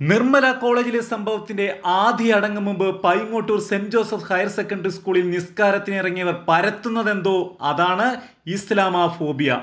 നിർമ്മല കോളേജിലെ സംഭവത്തിന്റെ ആദ്യ അടങ്ങും മുമ്പ് Paingottoor Saint Joseph higher secondary സ്കൂളിൽ നിസ്കാരത്തിന് ഇറങ്ങിയവർ പരത്തുന്നതെന്തോ അതാണ് ഇസ്ലാമാഫോബിയ.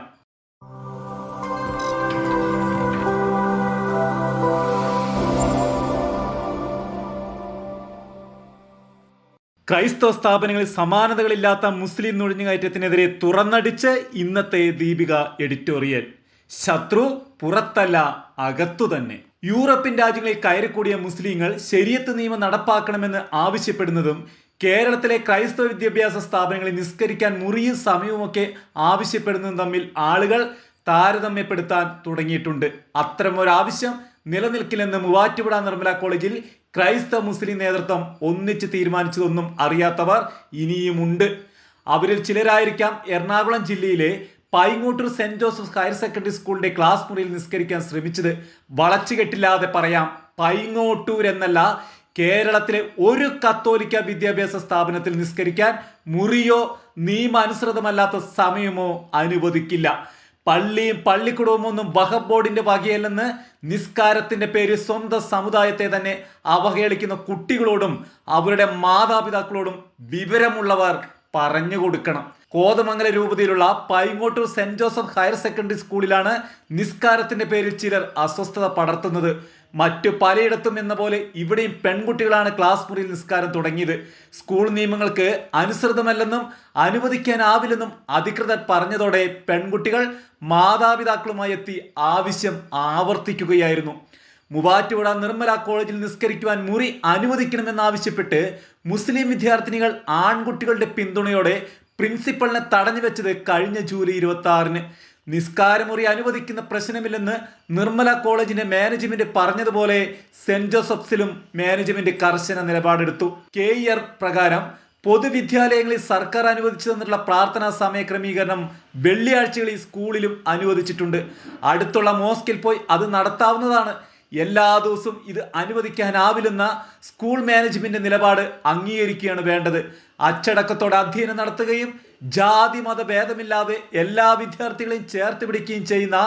ക്രൈസ്തവ സ്ഥാപനങ്ങളിൽ സമാനതകളില്ലാത്ത മുസ്ലിം നുഴഞ്ഞുകയറ്റത്തിനെതിരെ തുറന്നടിച്ച് ഇന്നത്തെ ദീപിക എഡിറ്റോറിയൽ. ശത്രു പുറത്തല്ല അകത്തു തന്നെ യൂറോപ്യൻ രാജ്യങ്ങളിൽ കയറിക്കൂടിയ മുസ്ലിങ്ങൾ ശരിയത്ത് നിയമം നടപ്പാക്കണമെന്ന് ആവശ്യപ്പെടുന്നതും കേരളത്തിലെ ക്രൈസ്തവ വിദ്യാഭ്യാസ സ്ഥാപനങ്ങളിൽ നിസ്കരിക്കാൻ മുറിയും സമയവുമൊക്കെ ആവശ്യപ്പെടുന്നതും തമ്മിൽ ആളുകൾ താരതമ്യപ്പെടുത്താൻ തുടങ്ങിയിട്ടുണ്ട്. അത്തരമൊരാവശ്യം നിലനിൽക്കില്ലെന്ന് മൂവാറ്റുപുഴ നിർമ്മല കോളേജിൽ ക്രൈസ്തവ മുസ്ലിം നേതൃത്വം ഒന്നിച്ച് തീരുമാനിച്ചതൊന്നും അറിയാത്തവർ ഇനിയുമുണ്ട്. അവരിൽ ചിലരായിരിക്കാം എറണാകുളം ജില്ലയിലെ Paingottoor Saint Joseph higher secondary സ്കൂളിന്റെ ക്ലാസ് മുറിയിൽ നിസ്കരിക്കാൻ ശ്രമിച്ചത് വളച്ചുകെട്ടില്ലാതെ പറയാം. പൈങ്ങോട്ടൂർ എന്നല്ല കേരളത്തിലെ ഒരു കത്തോലിക്ക വിദ്യാഭ്യാസ സ്ഥാപനത്തിൽ നിസ്കരിക്കാൻ മുറിയോ നിയമാനുസൃതമല്ലാത്ത സമയമോ അനുവദിക്കില്ല. പള്ളിയും പള്ളിക്കുടവും ഒന്നും വഖഫ് ബോർഡിന്റെ വകയല്ലെന്ന് നിസ്കാരത്തിന്റെ പേര് സ്വന്തം സമുദായത്തെ തന്നെ അവഹേളിക്കുന്ന കുട്ടികളോടും അവരുടെ മാതാപിതാക്കളോടും വിവരമുള്ളവർ പറഞ്ഞു കൊടുക്കണം. കോതമംഗല രൂപതയിലുള്ള Paingottoor Saint Joseph higher secondary സ്കൂളിലാണ് നിസ്കാരത്തിന്റെ പേരിൽ ചിലർ അസ്വസ്ഥത പടർത്തുന്നത്. മറ്റു പലയിടത്തും എന്ന പോലെ ഇവിടെയും പെൺകുട്ടികളാണ് ക്ലാസ് മുറിയിൽ നിസ്കാരം തുടങ്ങിയത്. സ്കൂൾ നിയമങ്ങൾക്ക് അനുസൃതമല്ലെന്നും അനുവദിക്കാനാവില്ലെന്നും അധികൃതർ പറഞ്ഞതോടെ പെൺകുട്ടികൾ മാതാപിതാക്കളുമായി എത്തി ആവശ്യം ആവർത്തിക്കുകയായിരുന്നു. മൂവാറ്റുപുഴ നിർമ്മല കോളേജിൽ നിസ്കരിക്കുവാൻ മുറി അനുവദിക്കണമെന്നാവശ്യപ്പെട്ട് മുസ്ലിം വിദ്യാർത്ഥിനികൾ ആൺകുട്ടികളുടെ പിന്തുണയോടെ പ്രിൻസിപ്പളിനെ തടഞ്ഞു വെച്ചത് കഴിഞ്ഞ ജൂലൈ ഇരുപത്തി ആറിന് നിസ്കാരമുറി അനുവദിക്കുന്ന പ്രശ്നമില്ലെന്ന് നിർമ്മല കോളേജിന്റെ മാനേജ്മെന്റ് പറഞ്ഞതുപോലെ സെന്റ് ജോസഫ്സിലും മാനേജ്മെന്റ് കർശന നിലപാടെടുത്തു. കെ ഇയർ പ്രകാരം പൊതുവിദ്യാലയങ്ങളിൽ സർക്കാർ അനുവദിച്ചു തന്നിട്ടുള്ള പ്രാർത്ഥനാ സമയ ക്രമീകരണം വെള്ളിയാഴ്ചകളിൽ സ്കൂളിലും അനുവദിച്ചിട്ടുണ്ട്. അടുത്തുള്ള മോസ്കിൽ പോയി അത് നടത്താവുന്നതാണ്. എല്ലാ ദിവസവും ഇത് അനുവദിക്കാനാവില്ലെന്ന സ്കൂൾ മാനേജ്മെന്റ് നിലപാട് അംഗീകരിക്കുകയാണ് വേണ്ടത്. അച്ചടക്കത്തോടെ അധ്യയനം നടത്തുകയും ജാതി മത ഭേദമില്ലാതെ എല്ലാ വിദ്യാർത്ഥികളെയും ചേർത്ത് പിടിക്കുകയും ചെയ്യുന്ന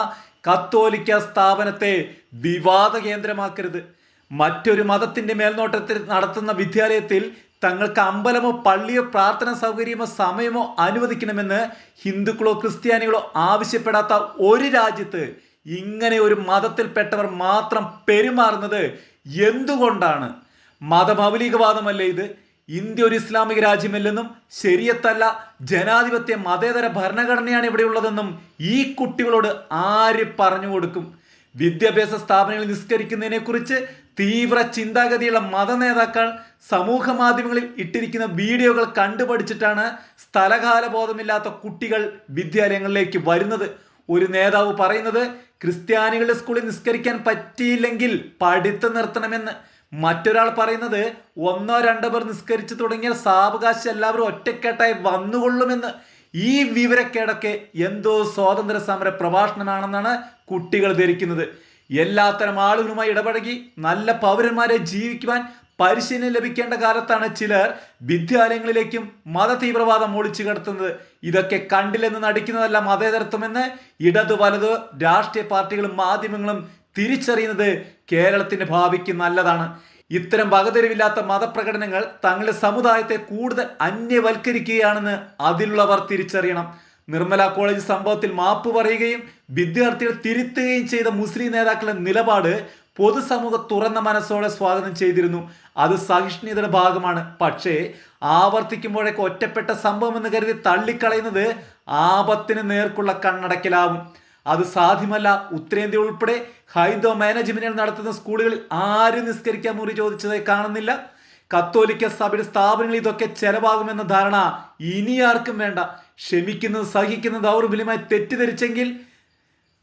കത്തോലിക്ക സ്ഥാപനത്തെ വിവാദ കേന്ദ്രമാക്കരുത്. മറ്റൊരു മതത്തിന്റെ മേൽനോട്ടത്തിൽ നടത്തുന്ന വിദ്യാലയത്തിൽ തങ്ങൾക്ക് അമ്പലമോ പള്ളിയോ പ്രാർത്ഥനാ സൗകര്യമോ സമയമോ അനുവദിക്കണമെന്ന് ഹിന്ദുക്കളോ ക്രിസ്ത്യാനികളോ ആവശ്യപ്പെടാത്ത ഒരു രാജ്യത്ത് ഇങ്ങനെ ഒരു മതത്തിൽപ്പെട്ടവർ മാത്രം പെരുമാറുന്നത് എന്തുകൊണ്ടാണ്? മതമൗലികവാദമല്ലേ ഇത്? ഇന്ത്യ ഒരു ഇസ്ലാമിക രാജ്യമല്ലെന്നും ശരിയത്തല്ല ജനാധിപത്യ മതേതര ഭരണഘടനയാണ് ഇവിടെയുള്ളതെന്നും ഈ കുട്ടികളോട് ആര് പറഞ്ഞു കൊടുക്കും? വിദ്യാഭ്യാസ സ്ഥാപനങ്ങളിൽ നിസ്കരിക്കുന്നതിനെ കുറിച്ച് തീവ്ര ചിന്താഗതിയുള്ള മത നേതാക്കൾ സമൂഹ മാധ്യമങ്ങളിൽ ഇട്ടിരിക്കുന്ന വീഡിയോകൾ കണ്ടുപഠിച്ചിട്ടാണ് സ്ഥലകാല ബോധമില്ലാത്ത കുട്ടികൾ വിദ്യാലയങ്ങളിലേക്ക് വരുന്നത്. ഒരു നേതാവ് പറയുന്നത് ക്രിസ്ത്യാനികളുടെ സ്കൂളിൽ നിസ്കരിക്കാൻ പറ്റിയില്ലെങ്കിൽ പഠിത്തം നിർത്തണമെന്ന് മറ്റൊരാൾ പറയുന്നത് ഒന്നോ രണ്ടോ പേർ നിസ്കരിച്ചു തുടങ്ങിയാൽ സാവകാശം എല്ലാവരും ഒറ്റക്കെട്ടായി വന്നുകൊള്ളുമെന്ന് ഈ വിവരക്കേടൊക്കെ എന്തോ സ്വാതന്ത്ര്യ സമര പ്രഭാഷണമാണെന്നാണ് കുട്ടികൾ ധരിക്കുന്നത്. എല്ലാത്തരം ആളുകളുമായി ഇടപഴകി നല്ല പൗരന്മാരെ ജീവിക്കുവാൻ പരിശീലനം ലഭിക്കേണ്ട കാലത്താണ് ചിലർ വിദ്യാലയങ്ങളിലേക്കും മത തീവ്രവാദം ഒളിച്ചു കടത്തുന്നത്. ഇതൊക്കെ കണ്ടില്ലെന്ന് നടിക്കുന്നതല്ല മതേതരത്വമെന്ന് ഇടതു വലതു രാഷ്ട്രീയ പാർട്ടികളും മാധ്യമങ്ങളും തിരിച്ചറിയുന്നത് കേരളത്തിന്റെ ഭാവിക്ക് നല്ലതാണ്. ഇത്തരം വകതിരിവില്ലാത്ത മതപ്രകടനങ്ങൾ തങ്ങളുടെ സമുദായത്തെ കൂടുതൽ അന്യവൽക്കരിക്കുകയാണെന്ന് അതിലുള്ളവർ തിരിച്ചറിയണം. നിർമ്മല കോളേജ് സംഭവത്തിൽ മാപ്പ് പറയുകയും വിദ്യാർത്ഥികൾ തിരുത്തുകയും ചെയ്ത മുസ്ലിം നേതാക്കളുടെ നിലപാട് പൊതുസമൂഹ തുറന്ന മനസ്സോടെ സ്വാഗതം ചെയ്തിരുന്നു. അത് സഹിഷ്ണുതയുടെ ഭാഗമാണ്. പക്ഷേ ആവർത്തിക്കുമ്പോഴേക്ക് ഒറ്റപ്പെട്ട സംഭവം എന്ന് കരുതി തള്ളിക്കളയുന്നത് ആപത്തിന് നേർക്കുള്ള കണ്ണടക്കലാവും. അത് സാധ്യമല്ല. ഉത്തരേന്ത്യ ഉൾപ്പെടെ ഹൈന്ദവ മാനേജ്മെന്റുകൾ നടത്തുന്ന സ്കൂളുകളിൽ ആരും നിസ്കരിക്കാൻ മുറി ചോദിച്ചതായി കാണുന്നില്ല. കത്തോലിക്ക സഭയുടെ സ്ഥാപനങ്ങളിൽ ഇതൊക്കെ ചെലവാകുമെന്ന ധാരണ ഇനി ആർക്കും വേണ്ട. ക്ഷമിക്കുന്നത് സഹിക്കുന്നത് ദൗർബല്യമായി തെറ്റിദ്ധരിച്ചെങ്കിൽ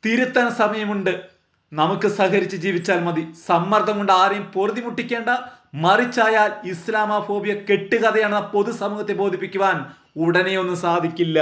തിരുത്താൻ സമയമുണ്ട്. നമുക്ക് സഹകരിച്ച് ജീവിച്ചാൽ മതി. സമ്മർദ്ദം കൊണ്ട് ആരെയും പൊറുതിമുട്ടിക്കേണ്ട മറിച്ചായാൽ ഇസ്ലാമോഫോബിയ കെട്ടുകഥയാണെന്ന പൊതുസമൂഹത്തെ ബോധിപ്പിക്കുവാൻ ഉടനെയൊന്നും സാധിക്കില്ല.